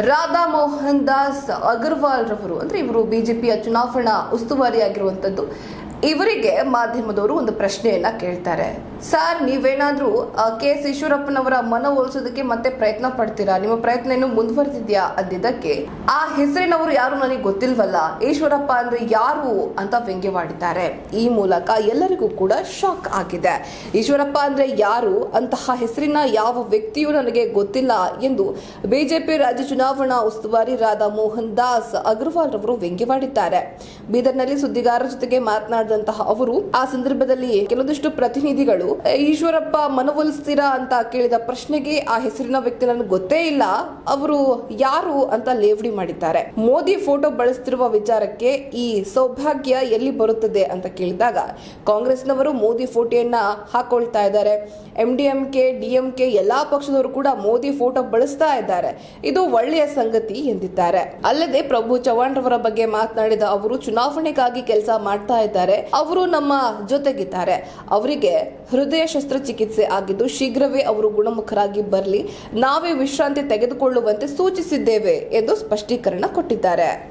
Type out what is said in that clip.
ರಾಧಾ ಮೋಹನ್ ದಾಸ್ ಅಗರ್ವಾಲ್ ರವರು ಅಂದ್ರೆ ಇವರು ಬಿಜೆಪಿಯ ಚುನಾವಣಾ ಉಸ್ತುವಾರಿಯಾಗಿರುವಂತದ್ದು. ಇವರಿಗೆ ಮಾಧ್ಯಮದವರು ಒಂದು ಪ್ರಶ್ನೆಯನ್ನ ಕೇಳ್ತಾರೆ. ಸರ್, ನೀವೇನಾದ್ರೂ ಕೆ. ಎಸ್. ಈಶ್ವರಪ್ಪನವರ ಮನವೊಲಿಸೋದಕ್ಕೆ ಮತ್ತೆ ಪ್ರಯತ್ನ ಪಡ್ತೀರಾ? ನಿಮ್ಮ ಪ್ರಯತ್ನ ಏನು ಮುಂದುವರೆದಿದ್ಯಾ? ಅಂದಿದ್ದಕ್ಕೆ. ಆ ಹೆಸರಿನವರು ಯಾರು ನನಗೆ ಗೊತ್ತಿಲ್ವಲ್ಲ. ಈಶ್ವರಪ್ಪ ಅಂದ್ರೆ ಯಾರು ಅಂತ ವ್ಯಂಗ್ಯವಾಡಿದ್ದಾರೆ. ಈ ಮೂಲಕ ಎಲ್ಲರಿಗೂ ಕೂಡ ಶಾಕ್ ಆಗಿದೆ. ಈಶ್ವರಪ್ಪ ಅಂದ್ರೆ ಯಾರು? ಅಂತಹ ಹೆಸರಿನ ಯಾವ ವ್ಯಕ್ತಿಯೂ ನನಗೆ ಗೊತ್ತಿಲ್ಲ ಎಂದು ಬಿಜೆಪಿ ರಾಜ್ಯ ಚುನಾವಣಾ ಉಸ್ತುವಾರಿ ರಾಧಾ ಮೋಹನ್ ದಾಸ್ ಅಗರ್ವಾಲ್ ಅವರು ವ್ಯಂಗ್ಯವಾಡಿದ್ದಾರೆ. ಬೀದರ್ನಲ್ಲಿ ಸುದ್ದಿಗಾರರ ಜೊತೆಗೆ ಮಾತನಾಡಿದಂತಹ ಅವರು, ಆ ಸಂದರ್ಭದಲ್ಲಿ ಕೆಲವೊಂದಿಷ್ಟು ಪ್ರತಿನಿಧಿಗಳು ಈಶ್ವರಪ್ಪ ಮನವೊಲಿಸ್ತೀರಾ ಅಂತ ಕೇಳಿದ ಪ್ರಶ್ನೆಗೆ ಆ ಹೆಸರಿನ ವ್ಯಕ್ತಿ ನನಗೆ ಗೊತ್ತೇ ಇಲ್ಲ. ಅವರು ಯಾರು ಅಂತ ಲೇವಡಿ ಮಾಡಿದ್ದಾರೆ. ಮೋದಿ ಫೋಟೋ ಬಳಸ್ತಿರುವ ವಿಚಾರಕ್ಕೆ ಈ ಸೌಭಾಗ್ಯ ಎಲ್ಲಿ ಬರುತ್ತದೆ ಅಂತ ಕೇಳಿದಾಗ, ಕಾಂಗ್ರೆಸ್ನವರು ಮೋದಿ ಫೋಟೋಯನ್ನ ಹಾಕೊಳ್ತಾ ಇದ್ದಾರೆ. M D M K, D M K ಎಲ್ಲಾ ಪಕ್ಷದವರು ಕೂಡ ಮೋದಿ ಫೋಟೋ ಬಳಸ್ತಾ ಇದ್ದಾರೆ. ಇದು ಒಳ್ಳೆಯ ಸಂಗತಿ ಎಂದಿದ್ದಾರೆ. ಅಲ್ಲದೆ ಪ್ರಭು ಚವ್ಹಾಣ್ ರವರ ಬಗ್ಗೆ ಮಾತನಾಡಿದ ಅವರು, ಚುನಾವಣೆಗಾಗಿ ಕೆಲಸ ಮಾಡ್ತಾ ಇದ್ದಾರೆ. ಅವರು ನಮ್ಮ ಜೊತೆಗಿದ್ದಾರೆ. ಅವರಿಗೆ ಹೃದಯ ಶಸ್ತ್ರಚಿಕಿತ್ಸೆ ಆಗಿದ್ದು ಶೀಘ್ರವೇ ಅವರು ಗುಣಮುಖರಾಗಿ ಬರಲಿ. ನಾವೇ ವಿಶ್ರಾಂತಿ ತೆಗೆದುಕೊಳ್ಳುವಂತೆ ಸೂಚಿಸಿದ್ದೇವೆ ಎಂದು ಸ್ಪಷ್ಟೀಕರಣ ಕೊಟ್ಟಿದ್ದಾರೆ.